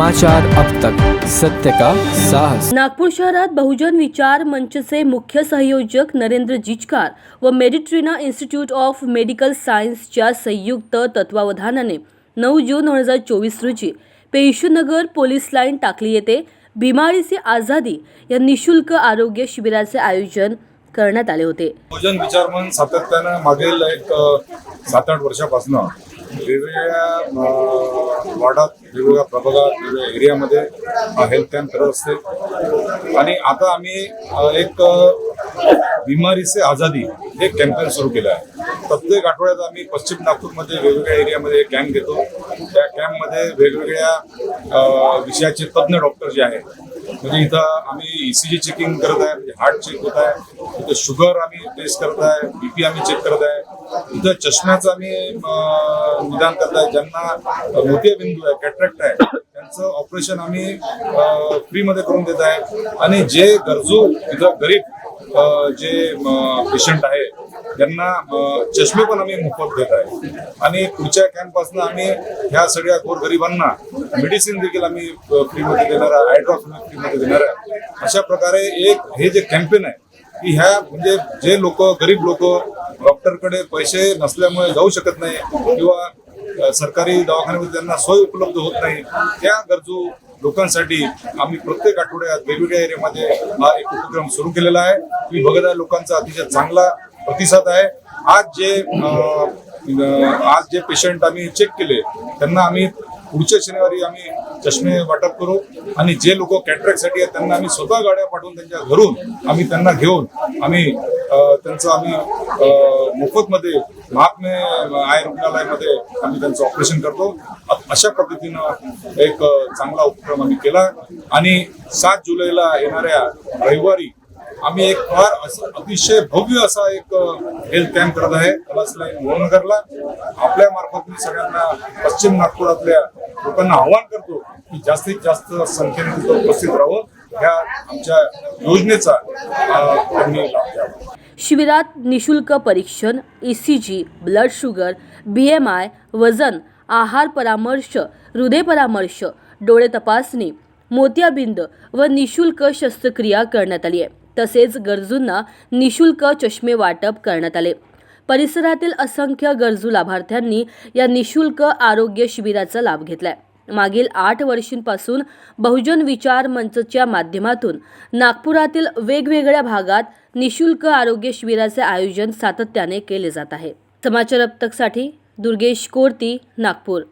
समाचार अब तक। सत्य का साहस। नागपूर शहरात बहुजन विचार मंचचे मुख्य संयोजक नरेंद्र जिचकार व मेडिट्रिना इन्स्टिट्यूट ऑफ मेडिकल सायन्सच्या संयुक्त तत्वावधानाने नऊ जून दोन हजार चोवीस रोजी पेशुनगर पोलीस लाईन टाकली येथे बिमारी से आझादी या निशुल्क आरोग्य शिबिराचे आयोजन करण्यात आले होते. भोजन विचारमन सातत्यानं मागील एक सात आठ वर्षापासून वेगवेगळ्या वार्डात वेगवेगळ्या प्रभागात वेगवेगळ्या एरियामध्ये हेल्थ कॅम्प करत असते आणि आता आम्ही एक बिमारीचे बिमारी से आझादी हे कॅम्पेन सुरू केलं आहे. प्रत्येक आठवड्यात आम्ही पश्चिम नागपूरमध्ये वेगवेगळ्या एरियामध्ये कॅम्प घेतो. त्या कॅम्पमध्ये वेगवेगळ्या विषयाचे तज्ज्ञ डॉक्टर जे आहेत म्हणजे इथं आम्ही ईसीजी चेकिंग करत आहे म्हणजे हार्ट चेक होत आहे इथं शुगर आम्ही टेस्ट करत आहे बीपी आम्ही चेक करत आहे. इथं चष्म्याचं आम्ही निदान करत आहे ज्यांना मोतियाबिंदू आहे कॅट्रॅक्ट आहे त्यांचं ऑपरेशन आम्ही फ्रीमध्ये करून देत आहे. आणि जे गरजू इथं गरीब जे पेशंट आहे त्यांना चष्मे पण आम्ही मोफत देत आहे. आणि पुढच्या कॅम्पपासून आम्ही ह्या सगळ्या गोरगरिबांना मेडिसिन देखील आम्ही फ्रीमध्ये देणार आहे आयड्रॉप फ्रीमध्ये देणार आहे. अशा प्रकारे एक हे जे कॅम्पेन आहे की ह्या म्हणजे जे लोक गरीब लोक डॉक्टरकडे पैसे नसल्यामुळे जाऊ शकत नाही किंवा सरकारी दवाखान्यामध्ये त्यांना सोय उपलब्ध होत नाही त्या गरजू लोकांसाठी आम्ही प्रत्येक आठवड्यात वेगवेगळ्या एरियामध्ये हा एक उपक्रम सुरू केलेला आहे. मी बघत आहे लोकांचा अतिशय चांगला प्रतिसाद आहे. आज जे आज जे पेशंट आम्ही चेक केले त्यांना आम्ही पुढच्या शनिवारी आम्ही चष्मे वाटप करू आणि जे लोक कॅटरॅक्टसाठी आहेत त्यांना आम्ही स्वतः गाड्या पाठवून त्यांच्या घरून आम्ही त्यांना घेऊन आम्ही त्यांचं आम्ही मोफतमध्ये महात्मे आय रुग्णालयामध्ये आम्ही त्यांचं ऑपरेशन करतो. अशा पद्धतीनं एक चांगला उपक्रम आम्ही केला. आणि सात जुलैला येणाऱ्या रविवारी आम्ही एक फार असं अतिशय भव्य असा एक हेल्थ कॅम्प करत आहे. कलासलाईन मोहनगरला. आपल्या मार्फत मी सगळ्यांना पश्चिम नागपुरातल्या लोकांना आव्हान करतो की जास्तीत जास्त संख्येने तिथं उपस्थित राहावं. ह्या आमच्या योजनेचा त्यांनी लाभ घ्यावा. शिबिरात निशुल्क परीक्षण ECG blood sugar B M I वजन आहार परामर्श हृदय परामर्श डोळे तपासणी मोतियाबिंद व निशुल्क शस्त्रक्रिया करण्यात आली आहे. तसेच गरजूंना निशुल्क चष्मे वाटप करण्यात आले. परिसरातील असंख्य गरजू लाभार्थ्यांनी या निशुल्क आरोग्य शिबिराचा लाभ घेतलाय. मागील आठ वर्षांपासून बहुजन विचार मंचच्या माध्यमातून नागपुरातील वेगवेगळ्या भागात निशुल्क आरोग्य शिबिराचे आयोजन सातत्याने केले जात आहे. समाचार दुर्गेश कोरती नागपूर.